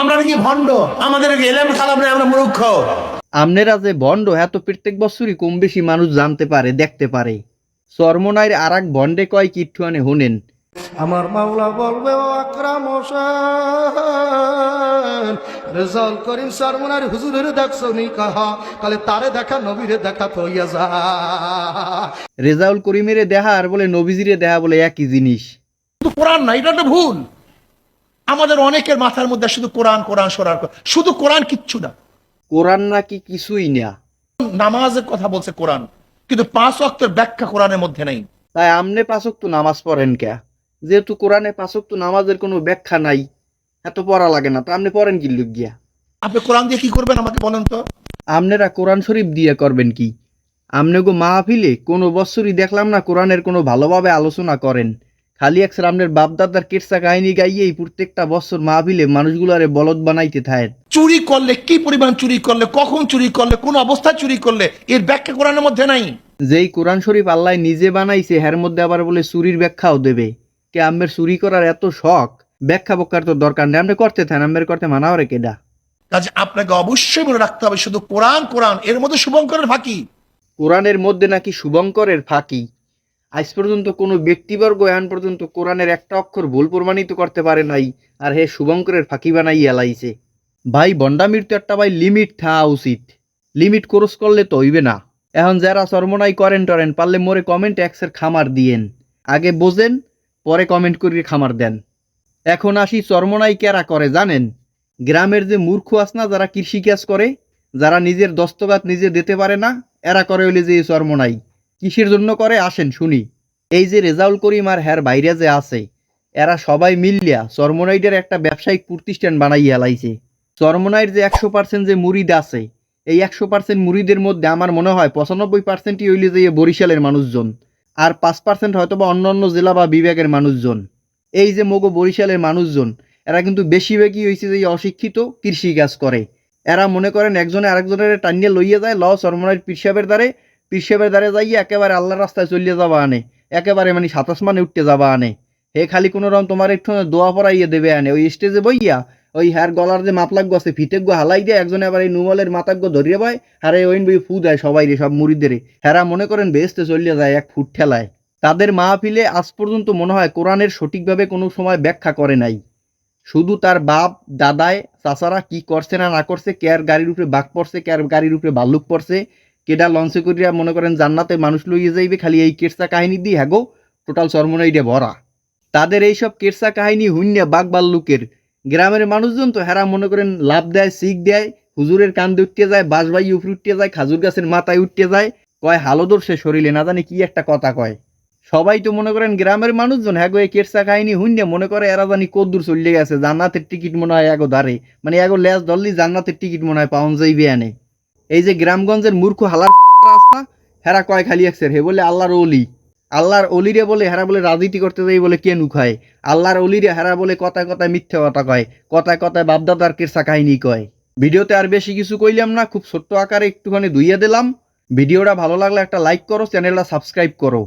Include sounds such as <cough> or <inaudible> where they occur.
আমরা নাকি ভণ্ড? আমাদের এলেম খারাপ নেই আমরা মূর্খ? আমনেরা যে বন্ড এত প্রত্যেক বছরই কম বেশি মানুষ জানতে পারে দেখতে পারে। চর্মনাইয়ের আর এক বন্ডে কয় কিট্টুয়ানে হোনেন। আমার মাওলা বলবে ও আকরাম হোসেন রেজাল করিম সারমনার হুজুরের দেখছ নি কাহা? তাহলে তারে দেখা নবীরে দেখা থইয়া যা। রেজাউল করিমের দেহা আর বলে নবীজিরে দেহা বলে একই জিনিস। কোরআন না এটা ভুল। আমাদের অনেকের মাথার মধ্যে শুধু কোরআন কোরআন সরার শুধু কোরআন কিচ্ছু না। কোরআন নাকি কিছুই না। নামাজের কথা বলছে কোরআন কিন্তু পাঁচ অক্টের ব্যাখ্যা কোরআনের মধ্যে নেই। তাই আমনে পাচক তো নামাজ পড়েন কে যেহেতু কোরআনে পাচক তো নামাজের কোনো ব্যাখ্যা নাই এত পড়া লাগে না। তো আপনি পড়েন কি লুক গিয়া? আপনি কোরআন দিয়ে কি করবেন আমাকে বলেন তো? আমনেরা কোরআন শরীফ দিয়ে করবেন কি? আমনে গো মাহফিলে কোনো বছরই দেখলাম না কোরআনের কোনো ভালোভাবে আলোচনা করেন। খালি এক বাপদাদার কেটসা কাহিনী গাইয়েই প্রত্যেকটা বছর মাহফিলে মানুষগুলারে বলদ বানাইতে থাকেন চুরি করলে কি পরিমাণ চুরি করলে কখন চুরি করলে কোন অবস্থায় চুরি করলে এর ব্যাখ্যা কোরআনের মধ্যে নাই। যেই কোরআন শরীফ আল্লাহ নিজে বানাইছে হের মধ্যে আবার বলে চুরির ব্যাখ্যাও দেবে। কে আমের চুরি করার এত শখ? ব্যাখ্যা বক্কার তো দরকার নেই আপনি করতে থাকেন আমের করতে মানাও রে কেডা? কাজে আপনাকে অবশ্যই মনে রাখতে হবে শুধু কোরআন কোরআন এর মধ্যে শুভঙ্করের ফাঁকি। কোরআনের মধ্যে নাকি শুভঙ্করের ফাঁকি? আজ পর্যন্ত কোনো ব্যক্তিবর্গ, এখন পর্যন্ত কোরআনের একটা অক্ষর ভুল প্রমাণিত করতে পারে নাই। আর হে শুভঙ্করের ফাঁকি বানাই এলাইছে ভাই, বন্ডামির তো একটা ভাই লিমিট থাকা উচিত। লিমিট ক্রস করলে তো হইবে না। এখন যারা চর্মনাই করেন টরেন, পারলে মোরে কমেন্ট এক্সের খামার দিয়েন। আগে বোঝেন, পরে কমেন্ট করিয়ে খামার দেন। এখন আসি চর্মনাই কেরা করে, জানেন? গ্রামের যে মূর্খ আস না, যারা কৃষিকাজ করে, যারা নিজের দস্তগাত নিজে দিতে পারে না, এরা করে হইলে যে চর্মনাই। কিসের জন্য করে? আসেন, শুনি। এই যে রেজাউল করিম আর হ্যার বাইরে যে আছে, এরা সবাই মিলিয়া চর্মনাইডের একটা ব্যবসায়িক প্রতিষ্ঠান বানাইয়া লাইছে। চর্মনাইর যে একশো পার্সেন্ট যে মুরিদ আছে, এই একশো পার্সেন্ট মুরিদের মধ্যে আমার মনে হয় পঁচানব্বই পার্সেন্টই হইলে যে বরিশালের মানুষজন, আর পাঁচ পার্সেন্ট হয়তো বা অন্য অন্য জেলা বা বিভাগের মানুষজন। এই যে মগো বরিশালের মানুষজন, এরা কিন্তু বেশিরভাগই হয়েছে যে অশিক্ষিত কৃষি কাজ করে। এরা মনে করেন একজনে আরেকজনের টানিয়ে লইয়া যায় ল চরমনাইর পিরসাবের দ্বারে পিরসাবের দ্বারে যাইয়া একেবারে আল্লাহর রাস্তায় চলিয়ে যাবা আনে। একেবারে মানে সাতাশ মানে উঠতে যাবা আনে। হে খালি কোনো রকম তোমার একটু দোয়া পড়াইয়ে দেবে আনে। ওই স্টেজে বইয়া ওই হ্যার গলার যে মাপলাগ্য আছে ফিটেগ্য হালাই দেয় একজনে আবার এই নুমলের মাতাগ্য ধরিয়ে পায় আর এই ওইন বই ফু দেয় সবাই রে, সব মুড়িদের হেরা মনে করেন বেহেস্তে চলিয়ে যায় এক ফুট ঠেলায়। তাদের মাহফিলে আজ পর্যন্ত মনে হয় কোরআনের সঠিকভাবে কোনো সময় ব্যাখ্যা করে নাই। শুধু তার বাপ, দাদায়, চাচারা কি করছে না না করছে কেয়ার গাড়ির উপরে বাঘ পড়ছে কেয়ার গাড়ির উপরে ভাল্লুক পড়ছে কেডা লঞ্চে করিয়া মনে করেন জান্নাতে মানুষ লইয়ে যাইবে, খালি এই কেরসা কাহিনী দিয়ে হ্যাগো টোটাল চর্মনাইডে ভরা। তাদের এইসব কেরসা কাহিনী হুন্যা বাঘ বাল্লুকের গ্রামের মানুষজন তো হেরা মনে করেন লাভ দেয়, শিখ দেয়, হুজুরের কান্দে উঠতে যায় বাঁশবাই উপরে উঠতে যায়, খাজুর গাছের মাথায় উঠতে যায়, কয় হালদর সে শরীরে, না জানি কি একটা কথা কয়। সবাই তো মনে করেন গ্রামের মানুষজন হ্যাঁ এই কেরসা কাহিনী হুন্যে মনে করে এরা জানি কদ্দূর চলে গেছে, জান্নাতের টিকিট মনে হয় এগো দাঁড়ে মানে এগো লেজ ধরলি জান্নাতের টিকিট মনে হয় পাউন যাইবে আনে এই যে গ্রামগঞ্জের মূর্খ হালার <laughs> রাস্তা হেরা কয় খালি একসের হে বলে আল্লাহর অলি আল্লাহর অলিরে বলে হেরা বলে রাজনীতি করতে যাই বলে কে নুখায় আল্লাহর অলিরে হেরা বলে কথায় কথায় মিথ্যা কথা কয়, কথায় কথায় বাপদাদার কেরসা কাহিনী কয়। ভিডিওতে আর বেশি কিছু কইলাম না, খুব ছোট্ট আকারে একটুখানি ধুইয়া দিলাম। ভিডিওটা ভালো লাগলে একটা লাইক করো, চ্যানেলটা সাবস্ক্রাইব করো।